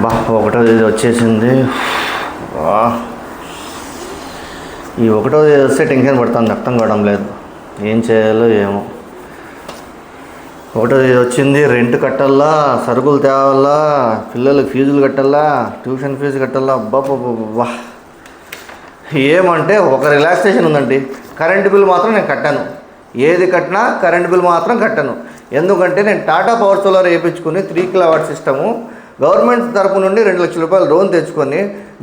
బా ఒకటో ఇది వచ్చేసింది. వా. ఈ ఒకటో ఇది వస్తే టెన్షన్ పడుతుంది అర్థం కావడం లేదు. ఏం చేయాలో ఏమో. ఒకటో ఇది వచ్చింది రెంట్ కట్టాలా సరుకులు తేవాలా పిల్లలకి ఫీజులు కట్టాలా ట్యూషన్ ఫీజు కట్టాలా అబ్బా ఏమంటే ఒక రిలాక్సేషన్ ఉందండి. కరెంట్ బిల్ మాత్రం నేను కట్టాను. ఏది కట్టినా కరెంట్ బిల్ మాత్రం కట్టను. ఎందుకంటే నేను టాటా పవర్ సోలార్ వేయించుకుని త్రీ కిలోవాట్ సిస్టము గవర్నమెంట్ తరపు నుండి రెండు లక్షల రూపాయలు లోన్ తెచ్చుకొని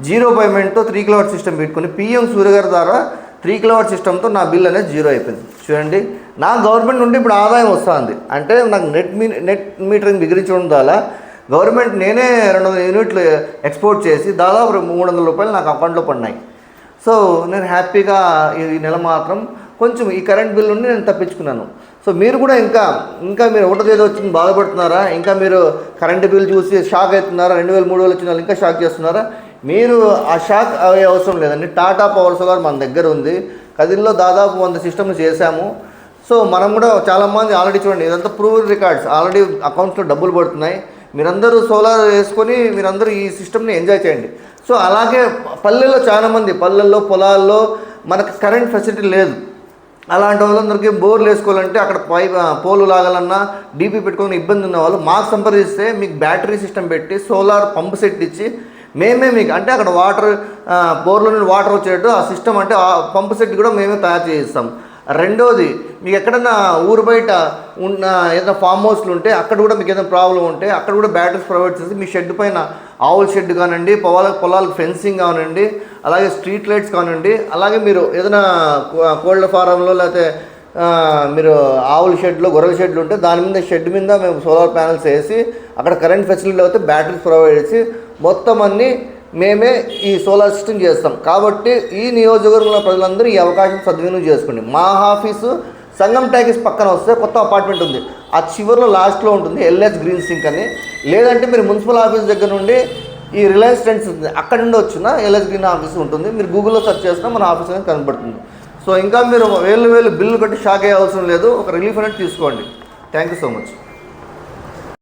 జీరో పేమెంట్తో త్రీ కిలోవాట్ సిస్టమ్ పెట్టుకుని పిఎం సూర్య గారి ద్వారా త్రీ కిలోవాట్ సిస్టమ్తో నా బిల్ అనేది జీరో అయిపోయింది. చూడండి నా గవర్నమెంట్ నుండి ఇప్పుడు ఆదాయం వస్తుంది. అంటే నాకు నెట్ మీ నెట్ మీటరింగ్ బిగిరించడం ద్వారా గవర్నమెంట్ నేనే రెండు వందల యూనిట్లు ఎక్స్పోర్ట్ చేసి దాదాపు మూడు వందల రూపాయలు నాకు అకౌంట్లో పడినాయి. సో నేను హ్యాపీగా ఈ నెల మాత్రం కొంచెం ఈ కరెంట్ బిల్ నుండి నేను తప్పించుకున్నాను. సో మీరు కూడా ఇంకా ఇంకా మీరు ఒకటో తేదీ వచ్చింది బాధపడుతున్నారా? ఇంకా మీరు కరెంటు బిల్ చూసి షాక్ అవుతున్నారా? రెండు వేలు మూడు వేలు వచ్చిన వాళ్ళు ఇంకా షాక్ చేస్తున్నారా? మీరు ఆ షాక్ అయ్యే అవసరం లేదండి. టాటా పవర్ సోలార్ మన దగ్గర ఉంది. కదిల్లో దాదాపు వంద సిస్టమ్లు చేశాము. సో మనం కూడా చాలామంది ఆల్రెడీ చూడండి ఇదంతా ప్రూవ్ రికార్డ్స్ ఆల్రెడీ అకౌంట్స్లో డబ్బులు పడుతున్నాయి. మీరందరూ సోలార్ వేసుకొని మీరందరూ ఈ సిస్టమ్ని ఎంజాయ్ చేయండి. సో అలాగే పల్లెల్లో చాలామంది పల్లెల్లో పొలాల్లో మనకు కరెంట్ ఫెసిలిటీ లేదు. అలాంటి వాళ్ళందరికీ బోర్లు వేసుకోవాలంటే అక్కడ పై పోలు లాగాలన్నా డీపీ పెట్టుకుని ఇబ్బంది ఉన్న వాళ్ళు మాకు సంప్రదిస్తే మీకు బ్యాటరీ సిస్టమ్ పెట్టి సోలార్ పంప్ సెట్ ఇచ్చి మేమే మీకు అంటే అక్కడ వాటర్ బోర్లో నుండి వాటర్ వచ్చేటట్టు ఆ సిస్టమ్ అంటే ఆ పంప్ సెట్ కూడా మేమే తయారు చేయిస్తాం. రెండోది మీకు ఎక్కడన్నా ఊరు బయట ఉన్న ఏదైనా ఫామ్ హౌస్లు ఉంటే అక్కడ కూడా మీకు ఏదైనా ప్రాబ్లం ఉంటే అక్కడ కూడా బ్యాటరీస్ ప్రొవైడ్ చేసి మీ షెడ్ పైన ఆవుల షెడ్ కానివ్వండి పొలాల పొలాలకు ఫెన్సింగ్ కానివ్వండి అలాగే స్ట్రీట్ లైట్స్ కానివ్వండి అలాగే మీరు ఏదైనా కో- కోళ్ళ ఫారంలో లేకపోతే మీరు ఆవుల షెడ్లో గొర్రెల షెడ్లు ఉంటే దాని మీద షెడ్ మీద మేము సోలార్ ప్యానల్స్ వేసి అక్కడ కరెంట్ ఫెసిలిటీ అయితే బ్యాటరీస్ ప్రొవైడ్ చేసి మొత్తం అన్నీ మేమే ఈ సోలార్ సిస్టమ్ చేస్తాం. కాబట్టి ఈ నియోజకవర్గంలో ప్రజలందరూ ఈ అవకాశం సద్వినియోగం చేసుకోండి. మా ఆఫీసు సంగం ట్యాకీస్ పక్కన వస్తే కొత్త అపార్ట్మెంట్ ఉంది. ఆ చివరిలో లాస్ట్లో ఉంటుంది ఎల్ఎస్ గ్రీన్ సింక్ అని. లేదంటే మీరు మున్సిపల్ ఆఫీస్ దగ్గర నుండి ఈ రిలయన్స్ ట్రెండ్స్ ఉంది. అక్కడ నుండి వచ్చిన ఎల్ఎస్ గ్రీన్ ఆఫీస్ ఉంటుంది. మీరు గూగుల్లో సెర్చ్ చేసినా మన ఆఫీస్ అనేది కనబడుతుంది. సో ఇంకా మీరు వేలు వేలు బిల్లు కట్టి షాక్ అయ్యే అవసరం లేదు. ఒక రిలీఫ్ అనేది తీసుకోండి. Thank you so much.